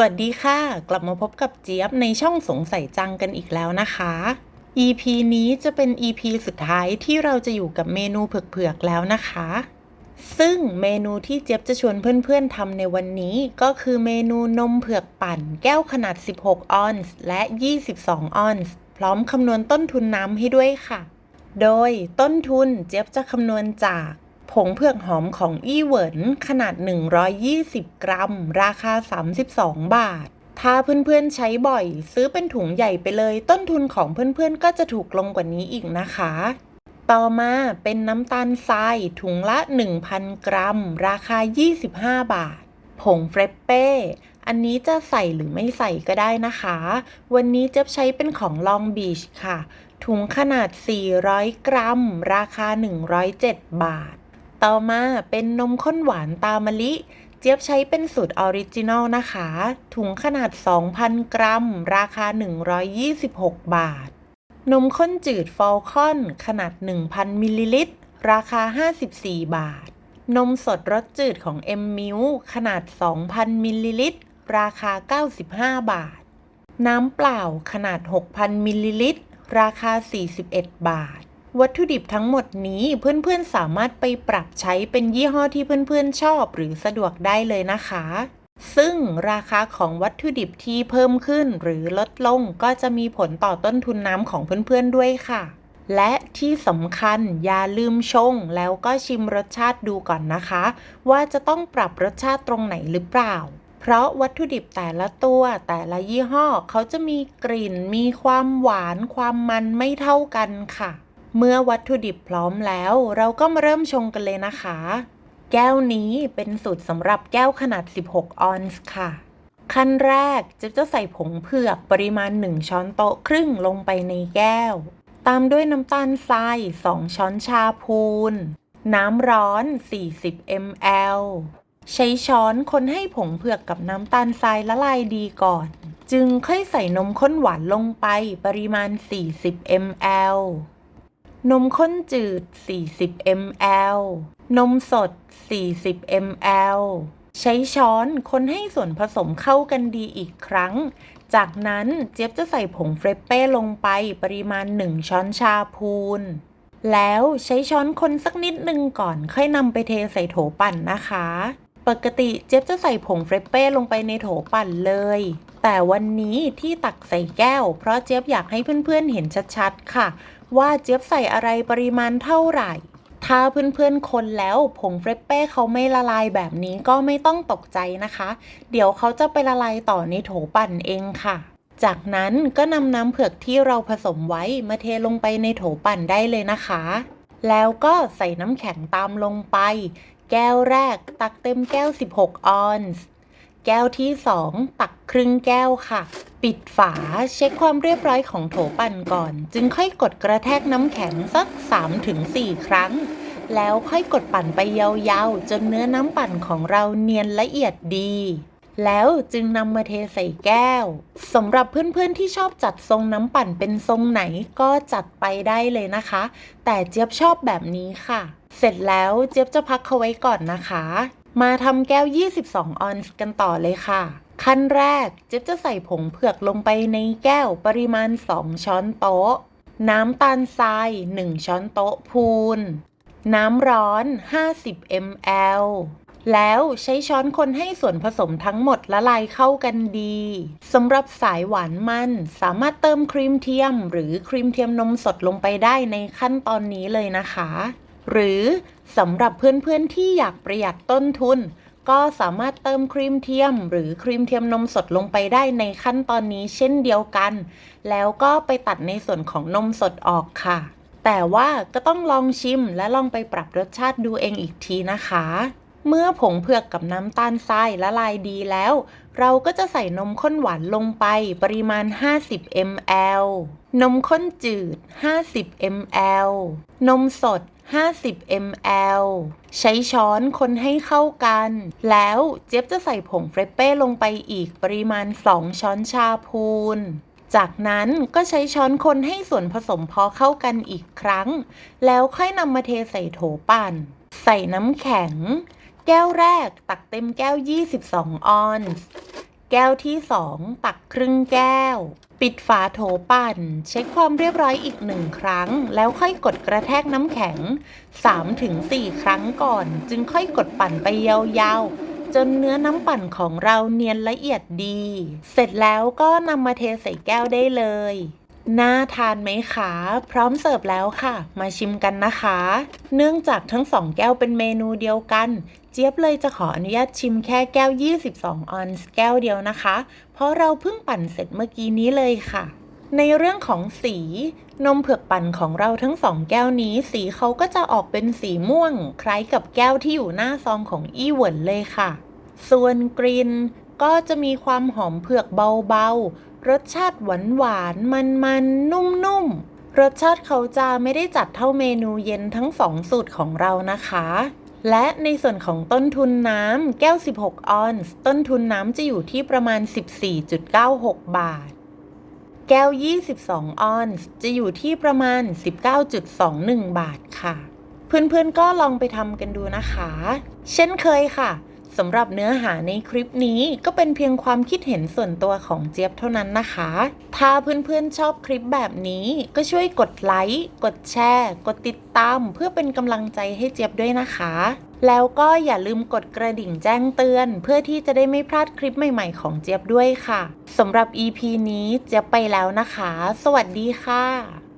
วัสดีค่ะ กลับมาพบกับเจี๊ยบในช่องสงสัยจังกันอีกแล้วนะคะ EP นี้จะเป็น EP สุดท้ายที่เราจะอยู่กับเมนูเผือกๆแล้วนะคะ ซึ่งเมนูที่เจี๊ยบจะชวนเพื่อนๆทำในวันนี้ก็คือเมนูนมเผือกปั่น แก้วขนาด 16 ออนซ์และ 22 ออนซ์พร้อมคำนวณต้นทุนน้ำให้ด้วยค่ะ โดยต้นทุนเจี๊ยบจะคำนวณจาก ผงเผือกหอมของอี้เหวินขนาด 120 กรัม ราคา 32 บาท ถ้าเพื่อนๆใช้บ่อย ซื้อเป็นถุงใหญ่ไปเลย ต้นทุนของเพื่อนๆ ก็จะถูกลงกว่านี้อีกนะคะ ต่อมาเป็นน้ำตาลทรายถุงละ 1,000 กรัม ราคา 25 บาท ผงเฟรปเป้อันนี้จะใส่หรือไม่ใส่ก็ได้นะคะ วันนี้จะใช้เป็นของลองบีชค่ะ ถุงขนาด 400 กรัม ราคา 107 บาท ต่อมาเป็นนมข้นหวานตามะลิ เจี๊ยบใช้เป็นสูตรออริจินอลนะคะ ถุงขนาด 2,000 กรัม ราคา 126 บาท นมข้นจืดฟอลคอน ขนาด 1,000 มิลลิลิตร ราคา 54 บาท นมสดรสจืดของ M m i l ขนาด 2,000 มิลลิลิตร ราคา 95 บาท น้ำเปล่าขนาด 6,000 มิลลิลิตร ราคา 41 บาท วัตถุดิบทั้งหมดนี้เพื่อนๆสามารถไปปรับใช้เป็นยี่ห้อที่เพื่อนๆชอบหรือสะดวกได้เลยนะคะ ซึ่งราคาของวัตถุดิบที่เพิ่มขึ้นหรือลดลงก็จะมีผลต่อต้นทุนน้ำของเพื่อนๆด้วยค่ะ และที่สำคัญอย่าลืมชงแล้วก็ชิมรสชาติดูก่อนนะคะ ว่าจะต้องปรับรสชาติตรงไหนหรือเปล่าเพราะวัตถุดิบแต่ละตัวแต่ละยี่ห้อเขาจะมีกลิ่น มีความหวานความมันไม่เท่ากันค่ะ เมื่อวัตถุดิบพร้อมแล้ว เราก็มาเริ่มชงกันเลยนะคะ แก้วนี้เป็นสูตรสำหรับแก้วขนาด 16 ออนซ์ค่ะ ขั้นแรกจะจะใส่ผงเผือกปริมาณ 1 ช้อนโต๊ะครึ่งลงไปในแก้ว ตามด้วยน้ำตาลทราย 2 ช้อนชาพูน น้ำร้อน 40 ml ใช้ช้อนคนให้ผงเผือกกับน้ำตาลทรายละลายดีก่อน จึงค่อยใส่นมข้นหวานลงไปปริมาณ 40 ml นมข้นจืด 40 ml นมสด 40 ml ใช้ช้อนคนให้ส่วนผสมเข้ากันดีอีกครั้ง จากนั้นเจี๊ยบจะใส่ผงเฟรปเป้ลงไปปริมาณ 1 ช้อนชาพูน แล้วใช้ช้อนคนสักนิดนึงก่อนค่อยนำไปเทใส่โถปั่นนะคะ ปกติเจี๊ยบจะใส่ผงเฟรปเป้ลงไปในโถปั่นเลย แต่วันนี้ที่ตักใส่แก้ว เพราะเจี๊ยบอยากให้เพื่อนๆเห็นชัดๆค่ะ ว่าเจี๊ยบใส่อะไรปริมาณเท่าไหร่ ถ้าเพื่อนๆคนแล้วผงเฟรปเป้เขาไม่ละลายแบบนี้ก็ไม่ต้องตกใจนะคะ เดี๋ยวเขาจะไปละลายต่อในโถปั่นเองค่ะ จากนั้นก็นำน้ำเผือกที่เราผสมไว้มาเทลงไปในโถปั่นได้เลยนะคะ แล้วก็ใส่น้ำแข็งตามลงไป แก้วแรกตักเต็มแก้ว 16 ออนซ์ แก้วที่ 2 ตักครึ่งแก้วค่ะ ปิดฝาเช็คความเรียบร้อยของโถปั่นก่อน จึงค่อยกดกระแทกน้ำแข็งสัก 3-4 ครั้ง แล้วค่อยกดปั่นไปยาวๆ จนเนื้อน้ำปั่นของเราเนียนละเอียดดีแล้วจึงนำมาเทใส่แก้วสำหรับเพื่อนๆที่ชอบจัดทรงน้ำปั่นเป็นทรงไหนก็จัดไปได้เลยนะคะ แต่เจี๊ยบชอบแบบนี้ค่ะ เสร็จแล้วเจี๊ยบจะพักเขาไว้ก่อนนะคะ มาทำแก้ว 22 ออนซ์กันต่อเลยค่ะ ขั้นแรกเจ๊บจะใส่ผงเผือกลงไปในแก้วปริมาณ 2 ช้อนโต๊ะ น้ำตาลทราย 1 ช้อนโต๊ะพูน น้ำร้อน 50 ml แล้วใช้ช้อนคนให้ส่วนผสมทั้งหมดละลายเข้ากันดีสำหรับสายหวานมันสามารถเติมครีมเทียม หรือครีมเทียมนมสดลงไปได้ในขั้นตอนนี้เลยนะคะ หรือสำหรับเพื่อนๆที่อยากประหยัดต้นทุน ก็สามารถเติมครีมเทียม หรือครีมเทียมนมสดลงไปได้ในขั้นตอนนี้เช่นเดียวกัน แล้วก็ไปตัดในส่วนของนมสดออกค่ะ แต่ว่าก็ต้องลองชิมและลองไปปรับรสชาติดูเองอีกทีนะคะ เมื่อผงเผือกกับน้ำตาลทรายละลายดีแล้ว เราก็จะใส่นมข้นหวานลงไปปริมาณ 50 ml นมข้นจืด 50 ml นมสด 50 ml ใช้ช้อนคนให้เข้ากัน แล้วเจี๊ยบจะใส่ผงเฟรปเป้ลงไปอีกปริมาณ 2 ช้อนชาพูน จากนั้นก็ใช้ช้อนคนให้ส่วนผสมพอเข้ากันอีกครั้ง แล้วค่อยนำมาเทใส่โถปั่น ใส่น้ำแข็ง แก้วแรกตักเต็มแก้ว 22 ออนซ์ แก้วที่ 2 ตักครึ่งแก้ว ปิดฝาโถปั่น เช็คความเรียบร้อยอีกหนึ่งครั้ง แล้วค่อยกดกระแทกน้ำแข็ง 3-4 ครั้งก่อน จึงค่อยกดปั่นไปยาวๆ จนเนื้อน้ำปั่นของเราเนียนละเอียดดี เสร็จแล้วก็นำมาเทใส่แก้วได้เลย น่าทานไหมคะ พร้อมเสิร์ฟแล้วค่ะ มาชิมกันนะคะ เนื่องจากทั้งสองแก้วเป็นเมนูเดียวกัน เจี๊ยบเลยจะขออนุญาตชิมแค่แก้ว 22 ออนซ์แก้วเดียวนะคะ เพราะเราเพิ่งปั่นเสร็จเมื่อกี้นี้เลยค่ะ ในเรื่องของสี นมเผือกปั่นของเราทั้งสองแก้วนี้ สีเขาก็จะออกเป็นสีม่วง คล้ายกับแก้วที่อยู่หน้าซองของอี้เหวินเลยค่ะ ส่วนกลิ่นก็จะมีความหอมเผือกเบาๆ รสชาติหวานหวานมันมันๆนุ่มรสชาติเขาจะไม่ได้จัดเท่าเมนูเย็นทั้งสองสูตรของเรานะคะ และในส่วนของต้นทุนน้ำแก้ว 16 ออนซ์ต้นทุนน้ำจะอยู่ที่ประมาณ 14.96 บาท แก้ว 22 ออนซ์จะอยู่ที่ประมาณ 19.21 บาทค่ะ เพื่อนๆก็ลองไปทำกันดูนะคะ เช่นเคยค่ะ สำหรับเนื้อหาในคลิปนี้ก็เป็นเพียงความคิดเห็นส่วนตัวของเจี๊ยบเท่านั้นนะคะ ถ้าเพื่อนๆชอบคลิปแบบนี้ก็ช่วยกดไลค์ กดแชร์ กดติดตาม เพื่อเป็นกำลังใจให้เจี๊ยบด้วยนะคะ แล้วก็อย่าลืมกดกระดิ่งแจ้งเตือน เพื่อที่จะได้ไม่พลาดคลิปใหม่ๆของเจี๊ยบด้วยค่ะสำหรับ EP นี้เจี๊ยบไปแล้วนะคะ สวัสดีค่ะ